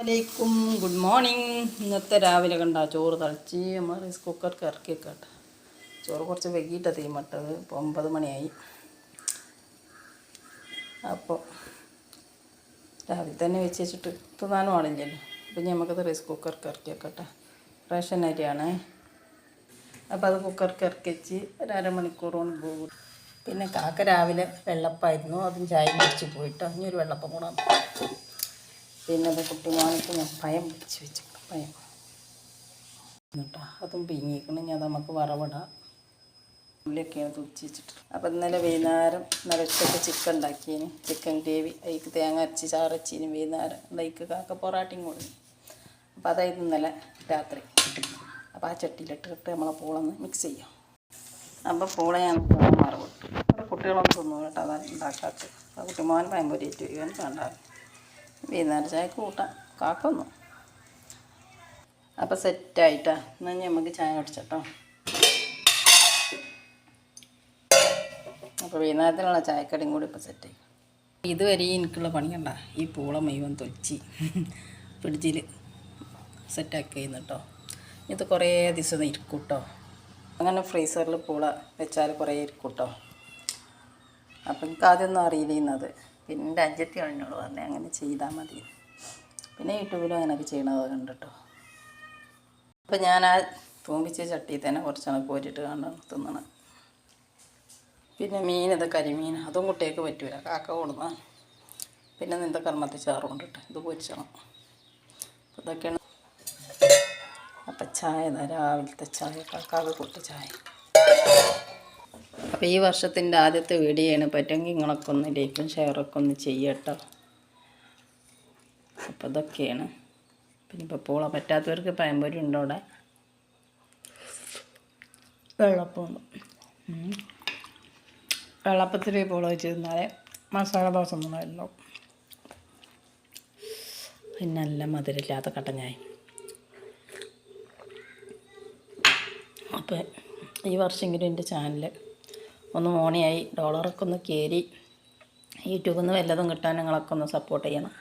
അലൈക്കും good morning ഇന്നത്തെ രാവിലെ കണ്ട ചോറ് തളിച്ച് നമ്മൾ റൈസ് കുക്കർക്ക് ഇറക്കി കേട്ടോ ചോറ് കുറച്ച് വൈകിട്ടാണ് തീമട്ടത് ഇപ്പോൾ ഒമ്പത് മണിയായി. അപ്പോൾ രാവിലെ തന്നെ വെച്ച് വെച്ചിട്ട് തിന്നാനും ആളില്ലല്ലോ. അപ്പം നമുക്കത് റൈസ് കുക്കർക്ക് ഇറക്കി വെക്കട്ടെ. റേഷൻ അരിയാണ്. അപ്പോൾ അത് കുക്കർക്ക് ഇറക്കി വെച്ച് ഒരു അരമണിക്കൂർ പോകും. പിന്നെ കാക്ക രാവിലെ വെള്ളപ്പായിരുന്നു. അതും ചായ കുടിച്ച് പോയിട്ടോ. ഇനി ഒരു വെള്ളപ്പം കൂടെ പിന്നെ അത് കുട്ടിമാനക്ക് ഞാൻ പയം പിടിച്ച് വെച്ചിട്ട് പയം. കേട്ടോ അതും പിങ്ങിക്കണം ഞാൻ നമുക്ക് വറവിടാം. ഉള്ളിയൊക്കെയാണ് തുച്ചി വെച്ചിട്ട് അപ്പം ഇന്നലെ വൈകുന്നേരം ഇന്നലെ ഉച്ചയ്ക്ക് ചിക്കൻ ഉണ്ടാക്കിയതിന് ചിക്കൻ ഗ്രേവി അതിക്ക് തേങ്ങ അരച്ച് ചാറച്ചിന് വൈകുന്നേരം. അതിക്ക് കാക്ക പൊറാട്ടയും കൊടുക്കും അപ്പോൾ അതായത് ഇന്നലെ രാത്രി. അപ്പോൾ ആ ചട്ടിയിലിട്ടിട്ട് നമ്മളെ പൂളൊന്ന് മിക്സ് ചെയ്യാം. അപ്പോൾ പൂള ഞാൻ മറവിട്ടു കുട്ടികളൊക്കെ കുട്ടികളൊന്നും തിന്നു കേട്ടോ അതാണ് ഉണ്ടാക്കാത്തത്. കുട്ടിമോൻ പയമ്പൊരിയേറ്റ് ഇവൻ കണ്ടാൽ വൈകുന്നേരം ചായ കൂട്ടാം. കാക്കൊന്നു അപ്പോൾ സെറ്റായിട്ടാ. എന്നാൽ നമുക്ക് ചായ കുടിച്ചട്ടോ അപ്പോൾ വൈകുന്നേരത്തിനുള്ള ചായക്കടയും കൂടി ഇപ്പോൾ സെറ്റായി ഇതുവരെ എനിക്കുള്ള പണി കണ്ട? ഈ പൂള മുഴുവൻ തൊലിച്ച് ഫ്രിഡ്ജിൽ സെറ്റാക്കി കേട്ടോ ഇത് കുറേ ദിവസം ഇരിക്കും കേട്ടോ അങ്ങനെ ഫ്രീസറിൽ പൂള വെച്ചാൽ കുറേ ഇരിക്കും കേട്ടോ അപ്പം എനിക്ക് ആദ്യമൊന്നും അറിയില്ലുന്നത് പിന്നെ എന്റെ അഞ്ചത്തി എന്നോട് പറഞ്ഞത് അങ്ങനെ ചെയ്താൽ മതി. പിന്നെ യൂട്യൂബിലും അങ്ങനെയൊക്കെ ചെയ്യണത് കണ്ടിട്ടോ. അപ്പം ഞാൻ ആ തൂമ്പിച്ച ചട്ടിയിൽ തന്നെ കുറച്ചാണ് കോരിട്ട് കാണാൻ തിന്നണം. പിന്നെ മീൻ ഇത് കരിമീൻ അതും കുട്ടികൾക്ക് പറ്റൂല. കാക്ക കൊടുന്ന പിന്നെ നിന്റെ കർമ്മത്തിൽ ചാറ് കൊണ്ടിട്ട് ഇത് പൊരിച്ചണം. ഇതൊക്കെയാണ്. അപ്പം ചായ രാവിലത്തെ ചായ. കാക്കാവ് കൊടുത്ത ചായ. അപ്പോൾ ഈ വർഷത്തിന്റെ ആദ്യത്തെ വീഡിയോയാണ്. പറ്റുമെങ്കിൽ നിങ്ങളൊക്കെ ഒന്ന് ലൈക്കും ഷെയറൊക്കെ ഒന്ന് ചെയ്യട്ടോ. അപ്പോൾ ഇതൊക്കെയാണ്. പിന്നെ ഇപ്പോൾ പൂള പറ്റാത്തവർക്ക് പഴംപൊരി ഉണ്ടോ അവിടെ? വെള്ളപ്പം. വെള്ളപ്പത്തിൽ പൂള വെച്ച് തിന്നാലേ മസാല ദോശ ഒന്നുമല്ലോ പിന്നെ നല്ല മധുരമില്ലാത്ത കട്ടഞ്ഞായി അപ്പോൾ ഈ വർഷമെങ്കിലും എന്റെ ചാനൽ ഒന്ന് മോണിയായി. ഡോളറൊക്കെ ഒന്ന് കയറി യൂട്യൂബിൽ നിന്ന് വല്ലതും കിട്ടാൻ നിങ്ങളൊക്കെ ഒന്ന് സപ്പോർട്ട് ചെയ്യണം.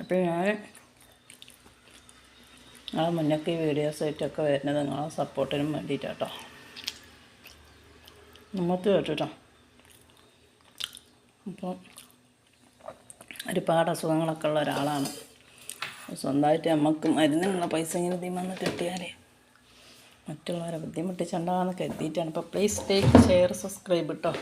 അപ്പോൾ ഞാൻ നിങ്ങളെ മുന്നൊക്കെ ഈ വീഡിയോസ് ആയിട്ടൊക്കെ വരുന്നത് നിങ്ങളെ സപ്പോർട്ടിനും വേണ്ടിയിട്ടാട്ടോ നമുക്ക് കേട്ടോ അപ്പോൾ ഒരുപാട് അസുഖങ്ങളൊക്കെ ഉള്ള ഒരാളാണ്. സ്വന്തമായിട്ട് നമുക്ക് മരുന്നിനുള്ള പൈസ ഇങ്ങനെ തീമെന്ന് കിട്ടിയാലേ. മറ്റുള്ളവരെ ബുദ്ധിമുട്ടിച്ചുണ്ടാകാന്ന് കരുതിയിട്ടാണ് ഇപ്പോൾ പ്ലീസ് ടേക്ക് ഷെയർ സബ്സ്ക്രൈബ് കേട്ടോ